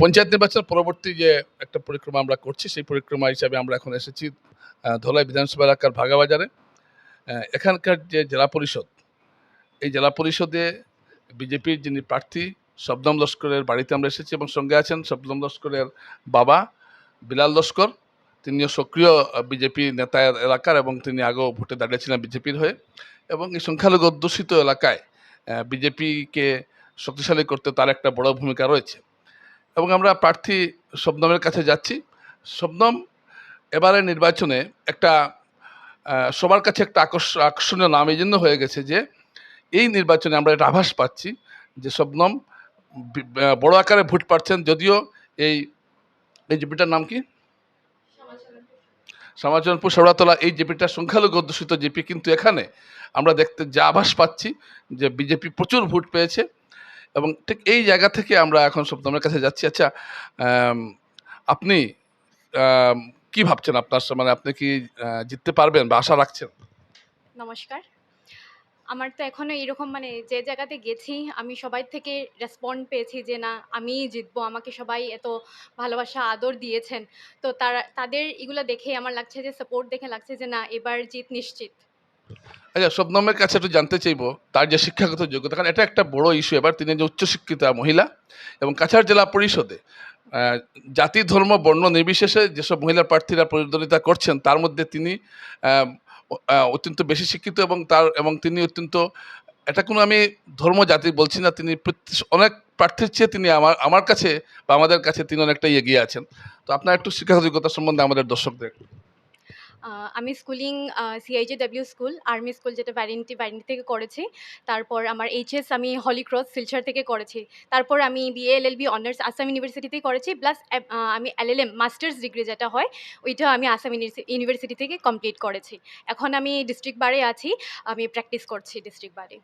পঞ্চায়েত নির্বাচন পরবর্তী যে একটা পরিক্রমা আমরা করছি, সেই পরিক্রমা হিসাবে আমরা এখন এসেছি ধলাই বিধানসভা এলাকার ভাগাবাজারে। এখানকার যে জেলা পরিষদ, এই জেলা পরিষদে বিজেপির যিনি প্রার্থী, শবনম লস্করের বাড়িতে আমরা এসেছি এবং সঙ্গে আছেন শবনম লস্করের বাবা বিলাল লস্কর। তিনিও সক্রিয় বিজেপি নেতা এলাকার এবং তিনি আগেও ভোটে দাঁড়িয়েছিলেন বিজেপির হয়ে। এবং এই সংখ্যালঘু অধ্যুষিত এলাকায় বিজেপিকে শক্তিশালী করতে তার একটা বড় ভূমিকা রয়েছে। এবং আমরা প্রার্থী শবনমের কাছে যাচ্ছি। শবনম এবারে নির্বাচনে একটা সবার কাছে একটা আকর্ষ, আকর্ষণীয় নাম এই জন্য হয়ে গেছে যে, এই নির্বাচনে আমরা একটা আভাস পাচ্ছি যে শবনম বড় আকারে ভোট পাচ্ছেন যদিও এই এই জিপিটার নাম কি? সমাজনপুর শেওড়াতলা এই জিপিটা সংখ্যালঘু অধ্যুষিত জিপি। কিন্তু এখানে আমরা দেখতে যা আভাস পাচ্ছি যে বিজেপি প্রচুর ভোট পেয়েছে। এবং ঠিক এই জায়গা থেকে আমরা এখন শবনমের কাছে যাচ্ছি। আচ্ছা আপনি আম, কি ভাবছেন আপনার মানে আপনি কি জিততে পারবেন বা আশা রাখছেন? নমস্কার। আমার তো এখনও এরকম মানে যে জায়গাতে গেছি আমি সবাই থেকে রেসপন্ড পেয়েছি যে না আমিই জিতবো। আমাকে সবাই এত ভালোবাসা আদর দিয়েছেন। তো তারা তাদের এগুলো দেখে আমার লাগছে যে সাপোর্ট দেখে লাগছে যে না এবার জিত নিশ্চিত। আচ্ছা শবনমের কাছে একটু জানতে চাইব, তার যে শিক্ষাগত যোগ্যতা, কারণ এটা একটা বড় ইস্যু এবার তিনি যে উচ্চশিক্ষিতা মহিলা এবং কাছাড় জেলা পরিষদে জাতি, ধর্ম, বর্ণ নির্বিশেষে যেসব মহিলা প্রার্থীরা প্রতিদ্বন্দ্বিতা করছেন, তার মধ্যে তিনি অত্যন্ত বেশি শিক্ষিত এবং তার, এবং তিনি অত্যন্ত, এটা কোনো আমি ধর্ম জাতি বলছি না, তিনি অনেক প্রার্থীর চেয়ে তিনি আমার আমার কাছে বা আমাদের কাছে তিনি অনেকটাই এগিয়ে আছেন। তো আপনার একটু শিক্ষাগত যোগ্যতা সম্বন্ধে আমাদের দর্শকদের আমি schooling CIJ W school, army school যেটা ভ্যারেন্টি ভ্যারেন্টি থেকে করেছি। তারপর আমার এইচএস আমি হলিক্রস সিলচার থেকে করেছি। তারপর আমি বিএ এলএলবি অনার্স আসাম ইউনিভার্সিটিতেই করেছি, প্লাস আমি এলএলএম মাস্টার্স ডিগ্রি যেটা হয়, ওইটা আমি আসাম ইউনিভার্সিটি থেকে কমপ্লিট করেছি। এখন আমি ডিস্ট্রিক্ট বারে আছি, আমি প্র্যাকটিস করছি ডিস্ট্রিক্ট বারে।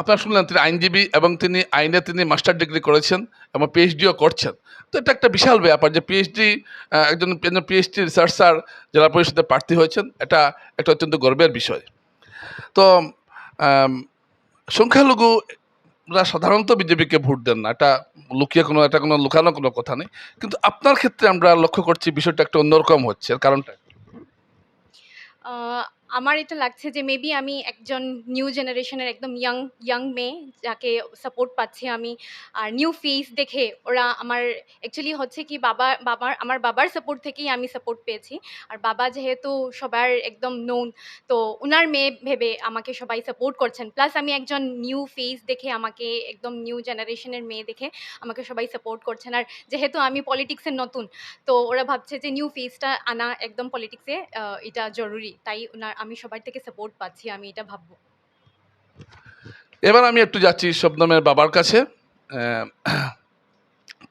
আপনারা শুনলেন তিনি আইনজীবী এবং তিনি আইনে তিনি মাস্টার ডিগ্রি করেছেন এবং পিএইচডিও করছেন। তো এটা একটা বিশাল ব্যাপার যে পিএইচডি একজন একজন পিএইচডি রিসার্চার জেলা পরিষদে প্রার্থী হয়েছেন। এটা একটা অত্যন্ত গর্বের বিষয়। তো সংখ্যালঘুরা সাধারণত বিজেপিকে ভোট দেন না। এটা লুকিয়ে কোনো, এটা কোনো লুকানো কোনো কথা নেই। কিন্তু আপনার ক্ষেত্রে আমরা লক্ষ্য করছি বিষয়টা একটা অন্যরকম হচ্ছে। কারণটা আমার এটা লাগছে যে মেবি আমি একজন নিউ জেনারেশনের একদম ইয়াং ইয়াং মেয়ে যাকে সাপোর্ট পাচ্ছি আমি। আর নিউ ফেস দেখে ওরা আমার অ্যাকচুয়ালি হচ্ছে কি বাবা, বাবার, আমার বাবার সাপোর্ট থেকেই আমি সাপোর্ট পেয়েছি। আর বাবা যেহেতু সবার একদম নোন তো ওনার মেয়ে ভেবে আমাকে সবাই সাপোর্ট করছেন। প্লাস আমি একজন নিউ ফেস দেখে আমাকে একদম নিউ জেনারেশনের মেয়ে দেখে আমাকে সবাই সাপোর্ট করছেন। আর যেহেতু আমি পলিটিক্সের নতুন, তো ওরা ভাবছে যে নিউ ফেসটা আনা একদম পলিটিক্সে এটা জরুরি। তাই ওনার আমি সবার থেকে সাপোর্ট পাচ্ছি, আমি এটা ভাববো। এবার আমি একটু যাচ্ছি শবনমের বাবার কাছে।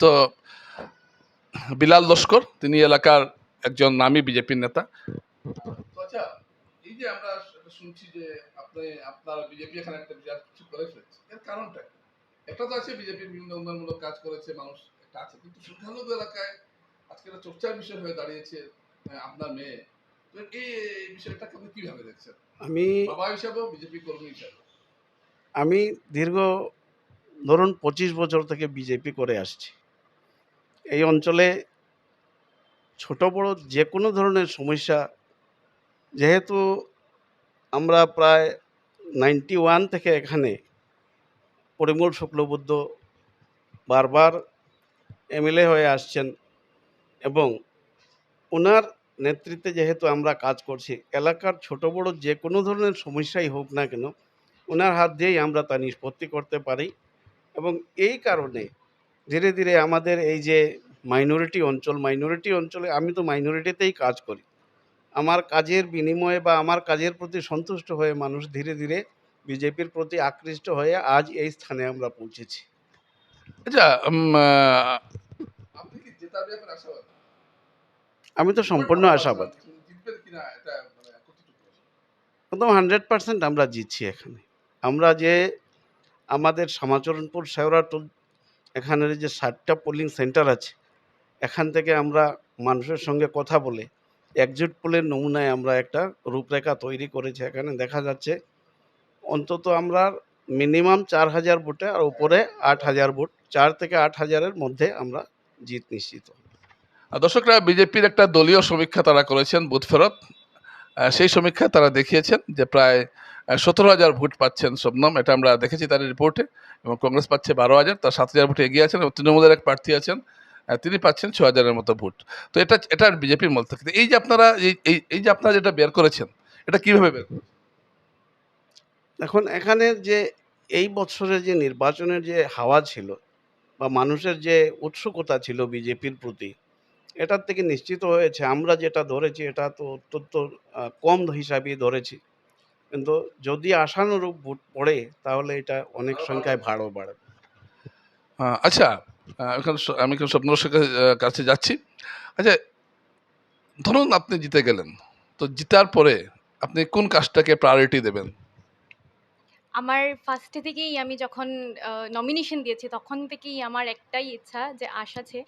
তো বিলাল লস্কর, তিনি এলাকার একজন নামী বিজেপির নেতা। আচ্ছা এই যে আমরা শুনছি যে আপনি, আপনার বিজেপি এখানে একটা বিরাট কিছু এর কারণটা একটা তো আছে বিজেপির কাজ করেছে, মানুষ একটা আছে। কিন্তু এলাকায় বিষয় হয়ে দাঁড়িয়েছে আপনার মেয়ে। এই এই বিষয়টাকে আপনি কীভাবে দেখছেন? আমি বাবা হিসাবেও বিজেপি কর্মী হিসাবে আমি দীর্ঘ ধরুন পঁচিশ বছর থেকে বিজেপি করে আসছি। এই অঞ্চলে ছোট বড় যে কোনো ধরনের সমস্যা যেহেতু আমরা প্রায় নাইনটি ওয়ান থেকে এখানে পরিমল শুক্লবুদ্ধ বারবার এমএলএ হয়ে আসছেন এবং ওনার নেতৃত্বে যেহেতু আমরা কাজ করছি, এলাকার ছোট বড় যে কোনো ধরনের সমস্যাই হোক না কেন ওনার হাত দিয়েই আমরা তা নিষ্পত্তি করতে পারি এবং এই কারণে ধীরে ধীরে আমাদের এই যে মাইনরিটি অঞ্চল মাইনরিটি অঞ্চলে আমি তো মাইনরিটিতেই কাজ করি। আমার কাজের বিনিময়ে বা আমার কাজের প্রতি সন্তুষ্ট হয়ে মানুষ ধীরে ধীরে বিজেপির প্রতি আকৃষ্ট হয়ে আজ এই স্থানে আমরা পৌঁছেছি। আচ্ছা উম, আহ, আপনি কি জেতার ব্যাপারে আশাবাদী আমি তো সম্পূর্ণ আশাবাদ। এটা মানে একদম হান্ড্রেড পার্সেন্ট আমরা জিতছি এখানে। আমরা যে আমাদের শ্যামাচরণপুর শেওরাটুল এখানের যে ষাটটা পোলিং সেন্টার আছে এখান থেকে আমরা মানুষের সঙ্গে কথা বলে একজুট পোলের নমুনায় আমরা একটা রূপরেখা তৈরি করেছি এখানে। দেখা যাচ্ছে অন্তত আমরা মিনিমাম চার হাজার ভোটে আর উপরে আট হাজার ভোট চার থেকে আট হাজারের মধ্যে আমরা জিত নিশ্চিত। দর্শকরা, বিজেপির একটা দলীয় সমীক্ষা তারা করেছেন বুথ ফেরত। সেই সমীক্ষা তারা দেখিয়েছেন যে প্রায় সতেরো হাজার ভোট পাচ্ছেন শবনম। এটা আমরা দেখেছি তার রিপোর্টে এবং কংগ্রেস পাচ্ছে বারো হাজার, তার সাত হাজার ভোটে এগিয়ে আছেন এবং তৃণমূলের এক প্রার্থী আছেন তিনি পাচ্ছেন ছ হাজারের মতো ভোট। তো এটা এটা বিজেপির মল থেকে। এই যে আপনারা, এই, এই- এই যে আপনারা যেটা বের করেছেন, এটা কীভাবে বের এখন এখানে যে এই বছরের যে নির্বাচনের যে হাওয়া ছিল বা মানুষের যে উৎসুকতা ছিল বিজেপির প্রতি এটার থেকে নিশ্চিত হয়েছে, আমরা যেটা ধরেছি এটা তো অত্যন্ত কম হিসাবেই ধরেছি। কিন্তু যদি আশানুরূপ ভোট পড়ে, তাহলে এটা অনেক সংখ্যায় ভাড়ও বাড়বে। আচ্ছা এখন আমি এখন স্বপ্ন কাছে যাচ্ছি। আচ্ছা ধরুন আপনি জিতে গেলেন, তো জিতার পরে আপনি কোন কাজটাকে প্রায়োরিটি দেবেন? আমার ফার্স্টে থেকেই আমি যখন নমিনেশন দিয়েছি, তখন থেকেই আমার একটাই ইচ্ছা যে আশা আছে,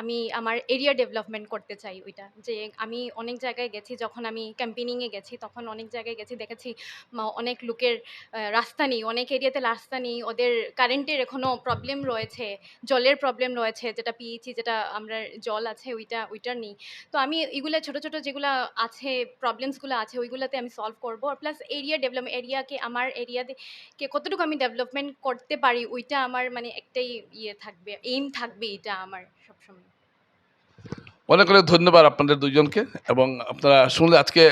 আমি আমার এরিয়া ডেভেলপমেন্ট করতে চাই ওইটা। যে আমি অনেক জায়গায় গেছি, যখন আমি ক্যাম্পেনিংয়ে গেছি, তখন অনেক জায়গায় গেছি, দেখেছি অনেক লোকের রাস্তা নেই, অনেক এরিয়াতে রাস্তা নেই, ওদের কারেন্টের এখনও প্রবলেম রয়েছে, জলের প্রবলেম রয়েছে, যেটা পিএইচি যেটা আমরা জল আছে, ওইটা, ওইটার নেই। তো আমি এগুলো ছোট ছোট যেগুলো আছে প্রবলেমসগুলো আছে, ওইগুলোতে আমি সলভ করব। প্লাস এরিয়া ডেভেলপ এরিয়াকে আমার এরিয়াতে কে কতটুকু আমি ডেভেলপমেন্ট করতে পারি, ওইটা আমার মানে একটাই ইয়ে থাকবে এইম থাকবে এটা আমার সবসময়। অনেক অনেক ধন্যবাদ আপনাদের দুজনকে এবং আপনারা শুনলে আজকে,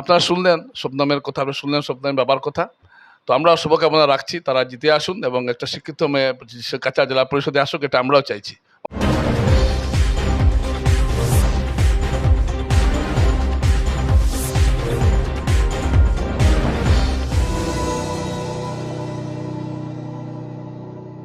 আপনারা শুনলেন স্বপ্নামের কথা আপনারা শুনলেন স্বপ্নামের বাবার কথা। তো আমরা শুভকামনা রাখছি, তারা জিতে আসুন এবং একটা শিক্ষিত মেয়ে কাঁচা জেলা পরিষদে আসুক, এটা আমরাও চাইছি।